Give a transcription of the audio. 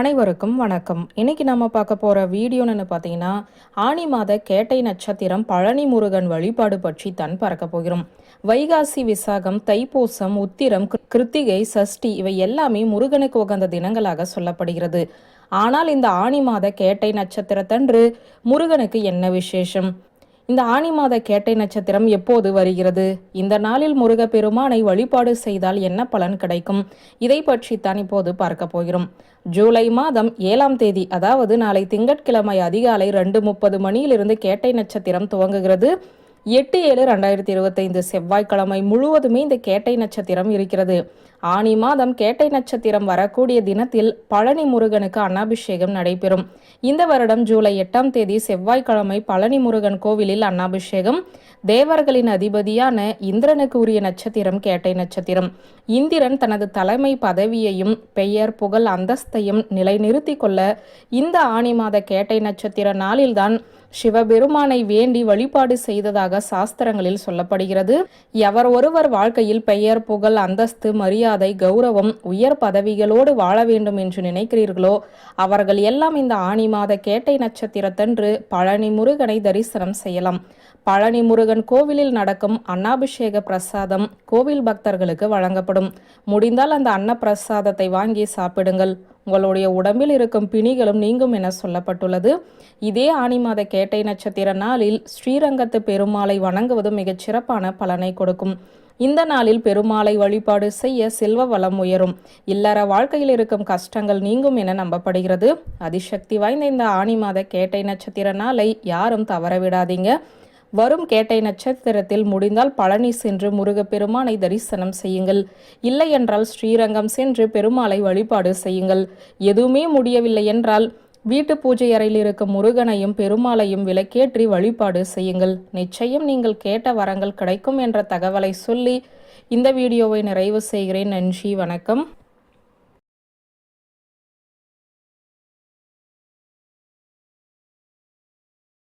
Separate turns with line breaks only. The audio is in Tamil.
அனைவருக்கும் வணக்கம். இன்னைக்கு நம்ம பார்க்க போகிற வீடியோன்னு பார்த்தீங்கன்னா ஆனி மாத கேட்டை நட்சத்திரம் பழனி முருகன் வழிபாடு பற்றி தான் பார்க்க போகிறோம். வைகாசி விசாகம் தைப்பூசம் உத்திரம் கிருத்திகை சஷ்டி இவை எல்லாமே முருகனுக்கு உகந்த தினங்களாக சொல்லப்படுகிறது. ஆனால் இந்த ஆனி மாத கேட்டை நட்சத்திரத்தன்று முருகனுக்கு என்ன விசேஷம்? இந்த ஆனி மாத கேட்டை நட்சத்திரம் எப்போது வருகிறது? இந்த நாளில் முருகப்பெருமானை வழிபாடு செய்தால் என்ன பலன் கிடைக்கும்? இதை பற்றித்தான் இப்போது பார்க்க போகிறோம். ஜூலை மாதம் ஏழாம் தேதி அதாவது நாளை திங்கட்கிழமை அதிகாலை ரெண்டு முப்பது மணியிலிருந்து கேட்டை நட்சத்திரம் துவங்குகிறது. எட்டு ஏழு ரெண்டாயிரத்தி இருபத்தைந்து செவ்வாய்க்கிழமை முழுவதுமே இந்த கேட்டை நட்சத்திரம் இருக்கிறது. ஆனி மாதம் கேட்டை நட்சத்திரம் வரக்கூடிய தினத்தில் பழனி முருகனுக்கு அன்னாபிஷேகம் நடைபெறும். இந்த வருடம் ஜூலை எட்டாம் தேதி செவ்வாய்க்கிழமை பழனி முருகன் கோவிலில் அன்னாபிஷேகம். தேவர்களின் அதிபதியான இந்திரனுக்கு உரிய நட்சத்திரம் கேட்டை நட்சத்திரம். இந்திரன் தனது தலைமை பதவியையும் பெயர் புகழ் அந்தஸ்தையும் நிலைநிறுத்தி கொள்ள இந்த ஆனி மாத கேட்டை நட்சத்திர நாளில்தான் சிவபெருமானை வேண்டி வழிபாடு செய்ததாக சாஸ்திரங்களில் சொல்லப்படுகிறது. எவர் ஒருவர் வாழ்க்கையில் பெயர் புகழ் அந்தஸ்து மரியாதை கௌரவம் உயர் பதவிகளோடு வாழ வேண்டும் என்று நினைக்கிறீர்களோ? அவர்கள் எல்லாம் இந்த ஆனி மாத கேட்டை நட்சத்திரத்தன்று பழனி முருகனை தரிசனம் செய்யலாம். பழனி முருகன் கோவிலில் நடக்கும் அன்னாபிஷேக பிரசாதம் கோவில் பக்தர்களுக்கு வழங்கப்படும். முடிந்தால் அந்த அன்னப்பிரசாதத்தை வாங்கி சாப்பிடுங்கள். உங்களுடைய உடம்பில் இருக்கும் பிணிகளும் நீங்கும் என சொல்லப்பட்டுள்ளது. இதே ஆனி மாத கேட்டை நட்சத்திர நாளில் ஸ்ரீரங்கத்து பெருமாளை வணங்குவது மிகச் சிறப்பான பலனை கொடுக்கும். இந்த நாளில் பெருமாளை வழிபாடு செய்ய செல்வ வளம் உயரும். இல்லற வாழ்க்கையில் இருக்கும் கஷ்டங்கள் நீங்கும் என நம்பப்படுகிறது. அதிசக்தி வாய்ந்த இந்த ஆனி மாத கேட்டை நட்சத்திர நாளை யாரும் தவற விடாதீங்க வரும் கேட்டை நட்சத்திரத்தில் முடிந்தால் பழனி சென்று முருகப்பெருமானை தரிசனம் செய்யுங்கள். இல்லை என்றால் ஸ்ரீரங்கம் சென்று பெருமாளை வழிபாடு செய்யுங்கள். எதுவுமே முடியவில்லை என்றால் வீட்டு பூஜை அறையில் இருக்கும் முருகனையும் பெருமாளையும் விலக்கேற்றி வழிபாடு செய்யுங்கள். நிச்சயம் நீங்கள் கேட்ட வரங்கள் கிடைக்கும் என்ற தகவலை சொல்லி இந்த வீடியோவை நிறைவு செய்கிறேன். நன்றி வணக்கம்.